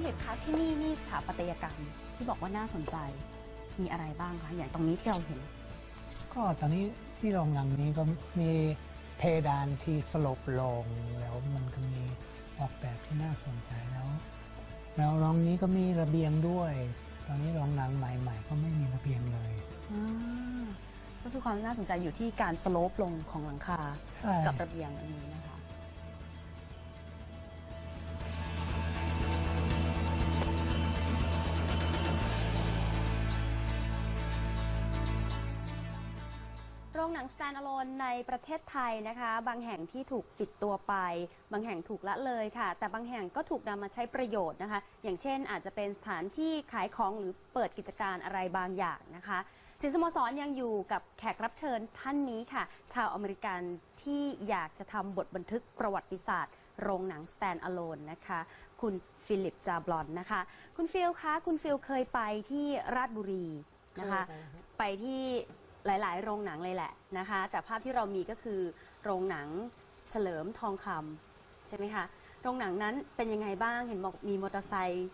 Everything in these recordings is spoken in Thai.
ฟิลิปคะที่นี่นี่สถาปัตยกรรมที่บอกว่าน่าสนใจ มีอะไรบ้างคะอย่างตรงนี้ที่เราเห็น ก็ตอนนี้ที่โรงหนังนี้ก็มีเพดานที่สลบลงแล้วมันก็มีออกแบบที่น่าสนใจแล้ว แล้วโรงนี้ก็มีระเบียงด้วย ตอนนี้โรงหนังใหม่ ๆ ก็ไม่มีระเบียงเลยอ่าก็คือความน่าสนใจอยู่ที่การสโลปลงของหลังคาใช่กับระเบียงอันนี้นะคะ รงหนัง standalone ในประเทศไทยนะคะ บางแห่งที่ถูกปิดตัวไป บางแห่งถูกละเลยค่ะ แต่บางแห่งก็ถูกนำมาใช้ประโยชน์นะคะ อย่างเช่นอาจจะเป็นสถานที่ขายของหรือเปิดกิจการอะไรบางอย่างนะคะสินสโมสรยังอยู่กับแขกรับเชิญท่านนี้ค่ะ ชาวอเมริกันที่อยากจะทำบทบันทึกประวัติศาสตร์ โรงหนัง standalone นะคะ คุณฟิลิปจาบลอนนะคะ คุณฟิลคะคุณฟิลเคยไปที่ราชบุรีนะคะเคยไปครับไปที่ หลาย ๆ โรงหนังเลยแหละนะคะ แต่ภาพที่เรามีก็คือโรงหนังเฉลิมทองคำใช่ไหมคะ โรงหนังนั้นเป็นยังไงบ้างเห็นบอกมีมอเตอร์ไซค์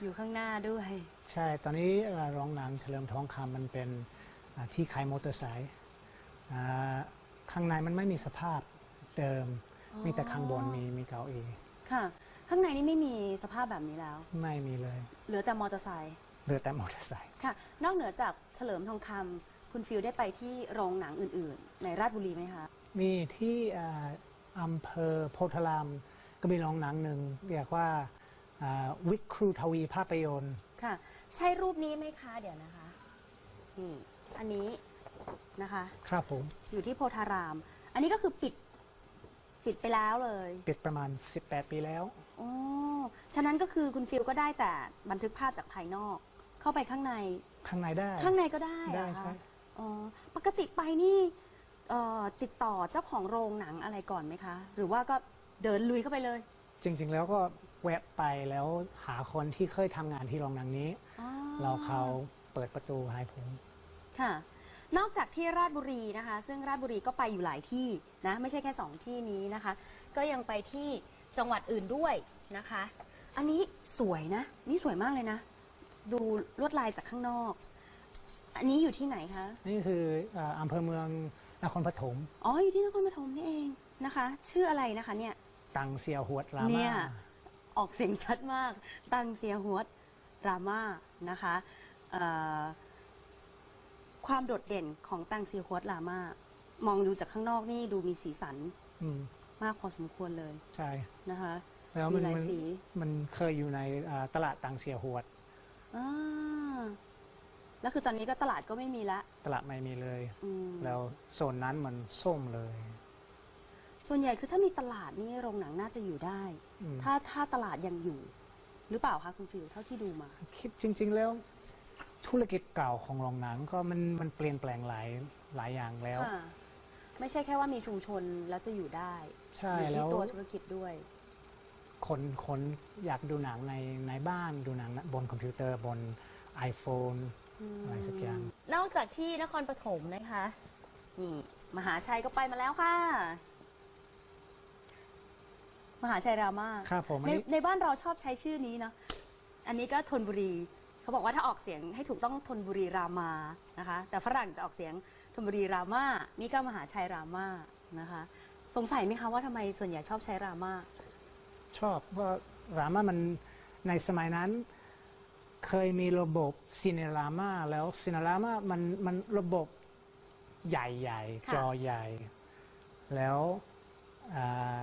อยู่ข้างหน้าด้วย ใช่ ตอนนี้เอ่อโรงหนังเฉลิมทองคำมันเป็นอ่าที่ขายมอเตอร์ไซค์อ่าข้างในมันไม่มีสภาพเดิมอ๋อมีแต่ข้างบนมีมีเก้าอี้ค่ะ ข้างในนี่ไม่มีสภาพแบบนี้แล้ว ไม่มีเลย เหลือแต่มอเตอร์ไซค์เหลือแต่มอเตอร์ไซค์ค่ะ นอกเหนือจากเฉลิมทองคำ คุณฟิลได้ไปที่โรงหนังอื่น ๆ ในราชบุรีไหมคะ มีที่อ่าอำเภอโพธาราม ก็มีโรงหนังหนึ่งเรียกว่าอ่าวิครูทวีภาพยนตร์ ค่ะ ใช่รูปนี้ไหมคะ เดี๋ยวนะคะนี่อันนี้นะคะ ครับผม อยู่ที่โพธาราม อันนี้ก็คือปิด ปิดไปแล้วเลยปิดประมาณ 18 ปีแล้วอ๋อฉะนั้นก็คือคุณฟิลก็ได้แต่บันทึกภาพจากภายนอก เข้าไปข้างใน ข้างในได้ ข้างในก็ได้เหรได้อใช่ คะอ๋อปกติไปนี่เอ่อติดต่อเจ้าของโรงหนังอะไรก่อนไหมคะ หรือว่าก็เดินลุยเข้าไปเลยจริง ๆ แล้วก็แวะไปแล้วหาคนที่เคยทำงานที่โรงหนังนี้ อ๋อเราเขาเปิดประตูให้ผม ค่ะ นอกจากที่ราชบุรีนะคะ ซึ่งราชบุรีก็ไปอยู่หลายที่นะ ไม่ใช่แค่สองที่นี้นะคะ ก็ยังไปที่จังหวัดอื่นด้วยนะคะ อันนี้สวยนะ นี่สวยมากเลยนะ ดูลวดลายจากข้างนอก อันนี้อยู่ที่ไหนคะ นี่คืออ่าอำเภอเมืองนครปฐมอ๋อ อยู่ที่นครปฐมนี่เองนะคะ ชื่ออะไรนะคะ เนี่ย ตังเซียวหวดราเนี่มาย ออกเสียงชัดมาก ตังเซียฮวดรามานะคะเอ่อความโดดเด่นของตังเซียฮวดรามามองดูจากข้างนอกนี่ดูมีสีสันอืมมากพอสมควรเลยใช่ นะคะ แล้วมันมีหลายมันสี มันเคยอยู่ในอ่าตลาดตังเซียวหวด อ่า แล้วคือตอนนี้ก็ตลาดก็ไม่มีละตลาดไม่มีเลย อืมแล้วโซนนั้นมันส้มเลยส่วนใหญ่คือถ้ามีตลาดนี่โรงหนังน่าจะอยู่ได้ อืมถ้าถ้าตลาดยังอยู่ หรือเปล่าคะคุณฟิวเท่าที่ดูมา คิดจริง ๆ แล้ว ธุรกิจเก่าของโรงหนังก็มันมันเปลี่ยนแปลงหลายหลายอย่างแล้ว ค่ะ ไม่ใช่แค่ว่ามีชุมชนแล้วจะอยู่ได้ใช่อยู่แล้ที่ว ตัวธุรกิจด้วย คนคนอยากดูหนังในในบ้านดูหนังบนคอมพิวเตอร์บน iPhone อะไรสักอย่าง นอกจากที่นครปฐมนะคะนี่มหาชัยก็ไปมาแล้วค่ะ มหาชัยรามาครับผมอันในนี้ในบ้านเราชอบใช้ชื่อนี้เนาะอันนี้ก็ธนบุรี เขาบอกว่าถ้าออกเสียงให้ถูกต้องธนบุรีรามานะคะ แต่ฝรั่งจะออกเสียงธนบุรีรามานี่ก็มหาชัยรามานะคะ สงสัยไหมคะว่าทำไมส่วนใหญ่ชอบใช้รามาชอบว่ารามามันในสมัยนั้น เคยมีระบบ ซีเนรามาแล้วซีเนรามามันมันระบบใหญ่ๆค่ะจอใหญ่ แล้วอ่า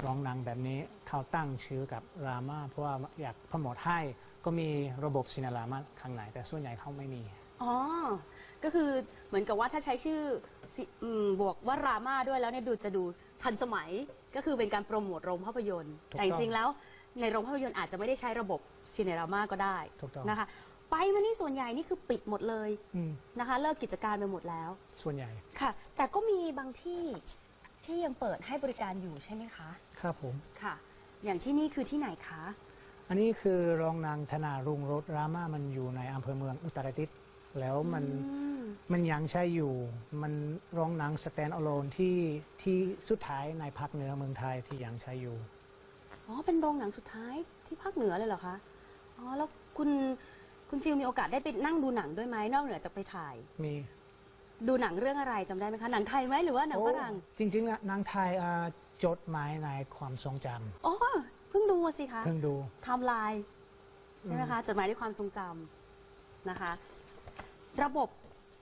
โรงหนังแบบนี้เขาตั้งชื่อกับรามาเพราะว่าอยากโปรโมทให้ก็มีระบบซีเนรามาข้างในแต่ส่วนใหญ่เขาไม่มี อ๋อ ก็คือเหมือนกับว่าถ้าใช้ชื่อสิอืมบวกว่ารามาด้วยแล้วเนี่ยดูจะดูทันสมัยก็คือเป็นการโปรโมทโรงภาพยนตร์ถูกต้องแต่จริงๆแล้วในโรงภาพยนตร์อาจจะไม่ได้ใช้ระบบซีเนรามาก็ได้ถูกต้องนะคะ ไปมานี่ส่วนใหญ่นี่คือปิดหมดเลยอืมนะคะ เลิกกิจการไปหมดแล้ว ส่วนใหญ่ค่ะ แต่ก็มีบางที่ที่ยังเปิดให้บริการอยู่ใช่ไหมคะ ครับผม ค่ะ อย่างที่นี่คือที่ไหนคะ อันนี้คือโรงหนังธนารุงรถรามามันอยู่ในอำเภอเมืองอุตรดิตถ์แล้วมันอืม มันยังใช้อยู่ มันโรงหนังสแตนด์อะโลนที่ที่สุดท้ายในภาคเหนือเมืองไทยที่ยังใช้อยู่ อ๋อ เป็นโรงหนังสุดท้ายที่ภาคเหนือเลยเหรอคะ อ๋อ แล้วคุณ คุณฟิลมีโอกาสได้ไปนั่งดูหนังด้วยไหมนอกเหนือจากไปถ่าย มีดูหนังเรื่องอะไรจำได้ไหมคะหนังไทยไหมหรือว่าหนังฝรั่งโอ้จริงๆอะนางไทยอ่าจดหมายในความทรงจอ๋อเพิ่งดูอะสิคะำเพิ่งดูไทม์ไลน์ใช่ไหมคะจดหมายด้วยความทรงจำนะคะ ระบบ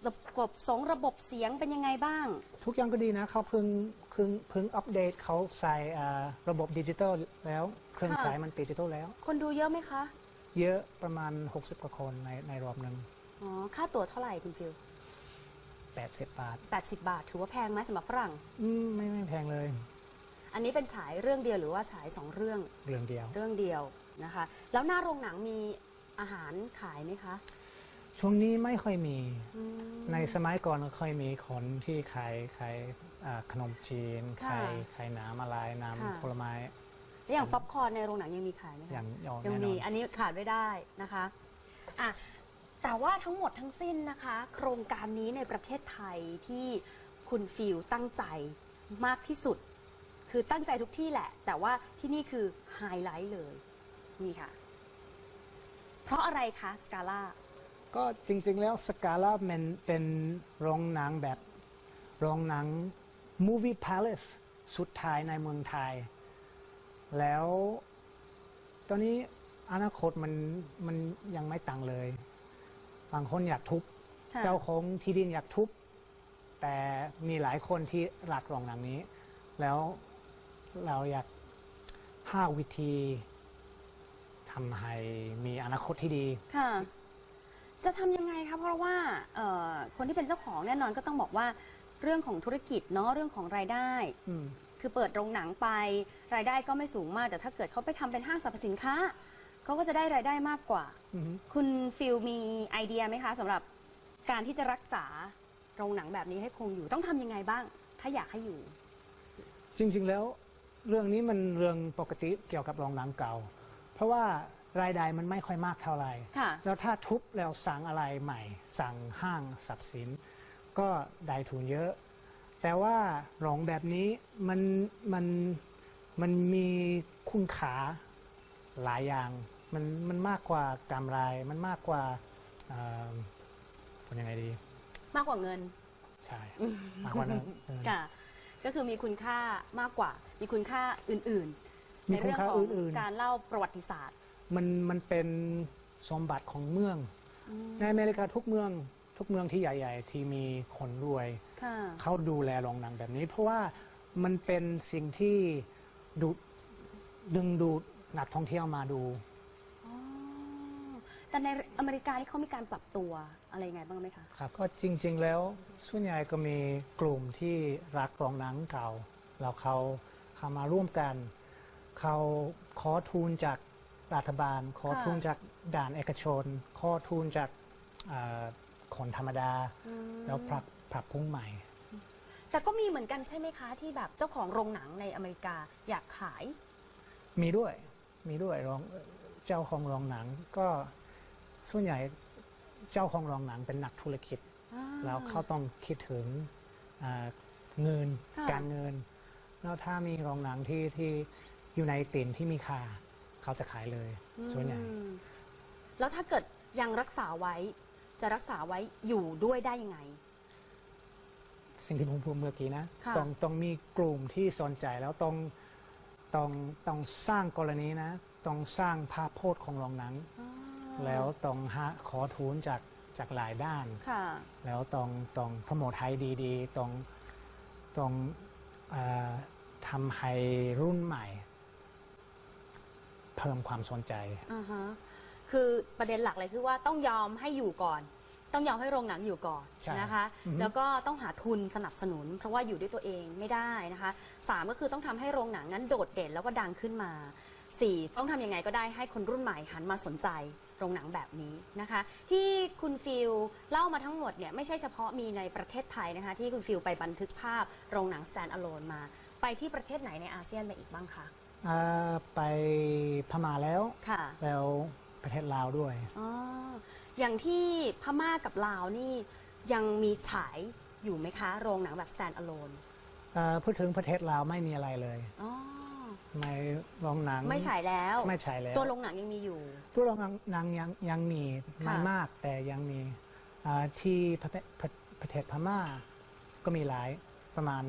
ระบบสงระบบเสียงเป็นยังไงบ้าง ทุกอย่างก็ดีนะเขาเพิ่งเพิ่งเพิ่งอัปเดตเขาใส่อ่าระบบดิจิตอลแล้ว เครื่องค่ะ สายมันดิจิตอลแล้ว คนดูเยอะไหมคะ เยอะประมาณ60กว่าคนในในรอบหนึ่งอ๋อ ค่าตั๋วเท่าไหร่คุณฟิล80บาทแปดสิบาท ถือว่าแพงไหมสำหรับฝรั่ง อืมไม่ไม่แพงเลย อันนี้เป็นฉายเรื่องเดียวหรือว่าฉายสองเรื่อง เรื่องเดียว เรื่องเดียวนะคะ แล้วหน้าโรงหนังมีอาหารขายไหมคะ ช่วงนี้ไม่ค่อยมีอืมในสมัยก่อนก็เคยมีคนที่ขายขายอ่าขนมจีนค่ะขายขายน้ำอะไรค่ะน้ำผลไม้ แล้วอย่างป๊อปคอร์นในโรงหนังยังมีขายไหมคะอย่างยอยังแน่นมีอนอันนี้ขาดไม่ได้นะคะอะแต่ว่าทั้งหมดทั้งสิ้นนะคะ โครงการนี้ในประเทศไทยที่คุณฟิลตั้งใจมากที่สุด คือตั้งใจทุกที่แหละ แต่ว่าที่นี่คือไฮไลท์เลย นี่ค่ะ เพราะอะไรคะสกาล่าก็จริงๆแล้วสกาล่ามันเป็นโรงหนังแบบโรงหนัง Movie Palace สุดท้ายในเมืองไทย แล้วตอนนี้อนาคตมันมันยังไม่ตังเลย บางคนอยากทุบเจ้าของที่ดินอยากทุบ แต่มีหลายคนที่รักโรงหนังนี้ แล้วเราอยากหาวิธีทำให้มีอนาคตที่ดี ค่ะ จะทำยังไงคะเพราะว่าเอ่อคนที่เป็นเจ้าของแน่นอนก็ต้องบอกว่า เรื่องของธุรกิจเนาะเรื่องของรายได้ อืม คือเปิดโรงหนังไป รายได้ก็ไม่สูงมาก แต่ถ้าเกิดเขาไปทำเป็นห้างสรรพสินค้าเขาก็จะได้รายได้มากกว่า อืมคุณฟิลมีไอเดียไหมคะสำหรับการที่จะรักษาโรงหนังแบบนี้ให้คงอยู่ต้องทำยังไงบ้าง ถ้าอยากให้อยู่ จริงๆ แล้วเรื่องนี้มันเรื่องปกติเกี่ยวกับโรงหนังเก่า เพราะว่ารายได้มันไม่ค่อยมากเท่าไหร่ ค่ะ แล้วถ้าทุบแล้วสั่งอะไรใหม่ สั่งห้างทรัพย์สิน ก็ได้ทุนเยอะ แต่ว่าโรงแบบนี้มันมันมันมีคุณค่าหลายอย่าง มันมันมากกว่ากำไร มันมากกว่าเอ่อเป็นยังไงดี มากกว่าเงิน ใช่มากกว่าเงินเออ ค่ะ ก็คือมีคุณค่ามากกว่า มีคุณค่าอื่นๆ มีในคุณเรื่องค่าของอื่นการเล่าประวัติศาสตร์ๆมันมันเป็นสมบัติของเมือง อืมในอเมริกาทุกเมือง ทุกเมืองที่ใหญ่ ๆ ที่มีคนรวย ค่ะ เขาดูแลโรงหนังแบบนี้ เพราะว่ามันเป็นสิ่งที่ดูดึงดูดนักท่องเที่ยวมาดู อ๋อ แต่ในอเมริกาที่เขามีการปรับตัวอะไรยังไงบ้างไหมคะ ครับก็จริงๆแล้วส่วนใหญ่ก็มีกลุ่มที่รักโรงหนังเก่า แล้วเขาเขามาร่วมกัน เขาขอทุนจากรัฐบาล ขอค่ะทุนจากด่านเอกชน ขอทุนจากเอ่อ คนธรรมดา อืมแล้วปรับปรับปรุงใหม่ แต่ก็มีเหมือนกันใช่ไหมคะ ที่แบบเจ้าของโรงหนังในอเมริกาอยากขาย มีด้วยมีด้วยโรงเจ้าของโรงหนังก็ส่วนใหญ่เจ้าของโรงหนังเป็นนักธุรกิจ แล้วเขาต้องคิดถึงอ่าเงินค่ะ การเงิน แล้วถ้ามีโรงหนังที่ที่อยู่ในติ่นที่มีค่าเขาจะขายเลยส่วนใหญ่แล้วถ้าเกิดยังรักษาไว้ จะรักษาไว้อยู่ด้วยได้ยังไง สิ่งที่ผมพูดเมื่อกี้นะค่ะต้องต้องมีกลุ่มที่สนใจแล้วต้องต้องต้องสร้างกรณีนะ ต้องสร้างภาพโพจน์ของโรงหนังอ่าแล้วต้องหาขอทุนจากจากหลายด้านค่ะแล้วต้องต้องโปรโมทให้ดีๆ ต้องต้องเออทำให้รุ่นใหม่ เพิ่มความสนใจอ่าฮะ คือประเด็นหลักเลยคือว่าต้องยอมให้อยู่ก่อน ต้องยอมให้โรงหนังอยู่ก่อนใช่นะคะ อือฮึ แล้วก็ต้องหาทุนสนับสนุน เพราะว่าอยู่ด้วยตัวเองไม่ได้นะคะสามก็คือต้องทำให้โรงหนังนั้นโดดเด่นแล้วก็ดังขึ้นมาสี่ต้องทำยังไงก็ได้ให้คนรุ่นใหม่หันมาสนใจโรงหนังแบบนี้นะคะ ที่คุณฟิลเล่ามาทั้งหมดเนี่ยไม่ใช่เฉพาะมีในประเทศไทยนะคะ ที่คุณฟิลไปบันทึกภาพโรงหนัง stand alone มา ไปที่ประเทศไหนในอาเซียนมาอีกบ้างคะอ่าไปพม่าแล้ว ค่ะ แล้ว ประเทศลาวด้วย อ๋อ อย่างที่พม่ากับลาวนี่ยังมีฉายอยู่ไหมคะ โรงหนังแบบ stand alone อ่าพูดถึงประเทศลาวไม่มีอะไรเลยอ๋อ ในโรงหนังไม่ฉายแล้ว ไม่ฉายแล้ว ตัวโรงหนังยังมีอยู่ ตัวโรงหนังยังยังมีไม่ค่ะมากแต่ยังมีอ่าที่ประเทศประประเทศพม่า ก็มีหลายประมาณ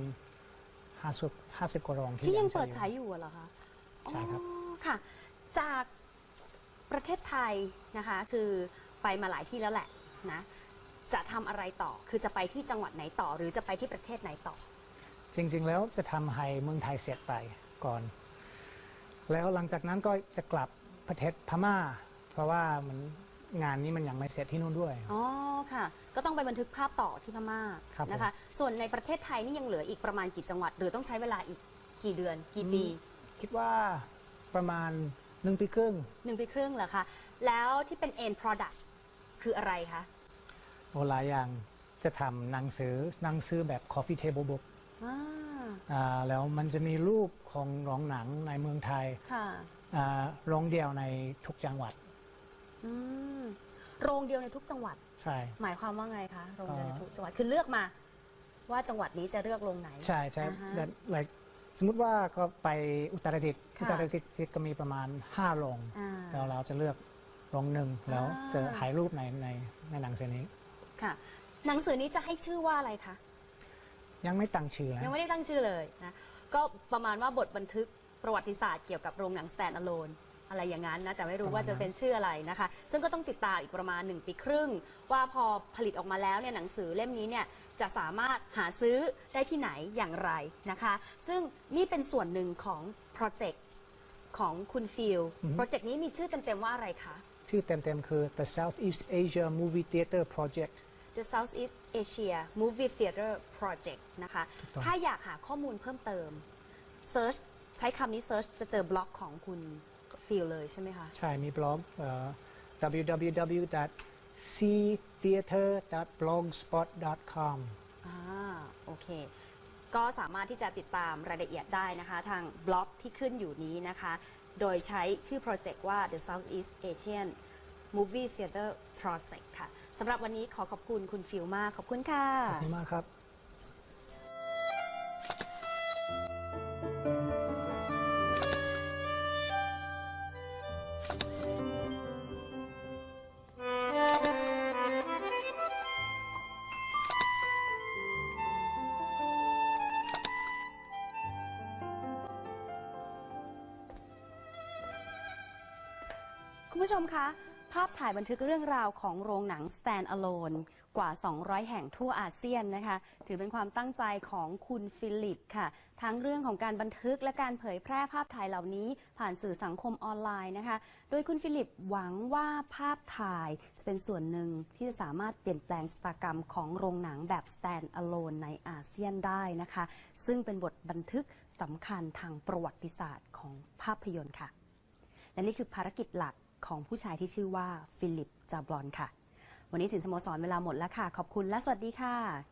ห้าสิบห้าสิบกว่าโรงที่ที่ยังฉเปิดอฉายอยู่เหรอคะใช่ครับ อ๋อค่ะ จาก ประเทศไทยนะคะ คือไปมาหลายที่แล้วแหละนะจะทำอะไรต่อ คือจะไปที่จังหวัดไหนต่อ หรือจะไปที่ประเทศไหนต่อ จริง ๆ แล้วจะทำให้เมืองไทยเสร็จไปก่อน แล้วหลังจากนั้นก็จะกลับประเทศพม่า เพราะว่ามันงานนี้มันยังไม่เสร็จที่นู่นด้วย อ๋อค่ะ ก็ต้องไปบันทึกภาพต่อที่พม่าครับนะคะ ส่วนในประเทศไทยนี่ยังเหลืออีกประมาณกี่จังหวัด หรือต้องใช้เวลาอีกกี่เดือนกี่ปี คิดว่าประมาณ หนึ่งปีครึ่งหนึ่งปีครึ่งเหรอคะ แล้วที่เป็น end product คืออะไรคะ โอหลายอย่างจะทำหนังสือหนังสือแบบ coffee table book อ่าอ่าแล้วมันจะมีรูปของโรงหนังในเมืองไทยค่ะ อ่าโรงเดียวในทุกจังหวัด อืม โรงเดียวในทุกจังหวัด ใช่ หมายความว่าไงคะ โรงเดียวในเอ่อทุกจังหวัด คือเลือกมา ว่าจังหวัดนี้จะเลือกโรงไหนใช่ใช่ อ่าฮะแต่ like ส มมติว่าก็ไปอุตรดิตถ์ค่ะอุตรดิตถ์ก็มีประมาณห้าโรงอ่าแล้วเราจะเลือกโรงหนึ่งแล้วอ่า จะถ่ายรูปในในในหนังสือนี้ ค่ะ หนังสือนี้จะให้ชื่อว่าอะไรคะ ยังไม่ตั้งชื่อนะยังไม่ได้ตั้งชื่อเลยนะ ก็ประมาณว่าบทบันทึกประวัติศาสตร์เกี่ยวกับโรงหนัง stand alone อะไรอย่างนั้นนะ แต่ไม่รู้ว่าจะเป็นชื่ออะไรนะคะ ซึ่งก็ต้องติดตามอีกประมาณหนึ่งปีครึ่ง ว่าพอผลิตออกมาแล้วเนี่ยหนังสือเล่มนี้เนี่ย จะสามารถหาซื้อได้ที่ไหนอย่างไรนะคะ ซึ่งนี่เป็นส่วนหนึ่งของโปรเจกต์ของคุณฟิลอือฮึ โปรเจกต์นี้มีชื่อเต็มๆว่าอะไรคะ ชื่อเต็มๆคือ The Southeast Asia Movie Theater Project The Southeast Asia Movie Theater Project นะคะ ถูกต้อง ถ้าอยากหาข้อมูลเพิ่มเติม search ใช้คำนี้ search จะเจอบล็อกของคุณฟิลเลยใช่ไหมคะ ใช่มีบล็อกเอ่อ www.ctheater.blogspot.com อ่าโอเค ก็สามารถที่จะติดตามรายละเอียดได้นะคะ ทางบล็อกที่ขึ้นอยู่นี้นะคะ โดยใช้ชื่อโปรเจกต์ว่า The Southeast Asian Movie Theater Project ค่ะสำหรับวันนี้ขอขอบคุณคุณฟิลมาก ขอบคุณค่ะ ขอบคุณมากครับ คุณผู้ชมคะ ภาพถ่ายบันทึกเรื่องราวของโรงหนัง Stand Alone กว่า 200 แห่งทั่วอาเซียนนะคะ ถือเป็นความตั้งใจของคุณฟิลิปค่ะ ทั้งเรื่องของการบันทึกและการเผยแพร่ภาพถ่ายเหล่านี้ ผ่านสื่อสังคมออนไลน์นะคะ โดยคุณฟิลิปหวังว่าภาพถ่ายจะเป็นส่วนหนึ่งที่จะสามารถเปลี่ยนแปลงชะตากรรมของโรงหนังแบบ Stand Alone ในอาเซียนได้นะคะ ซึ่งเป็นบทบันทึกสำคัญทางประวัติศาสตร์ของภาพยนตร์ค่ะ และนี่คือภารกิจหลัก ของผู้ชายที่ชื่อว่าฟิลิปจาบลอนค่ะ วันนี้สินสโมสรเวลาหมดแล้วค่ะ ขอบคุณและสวัสดีค่ะ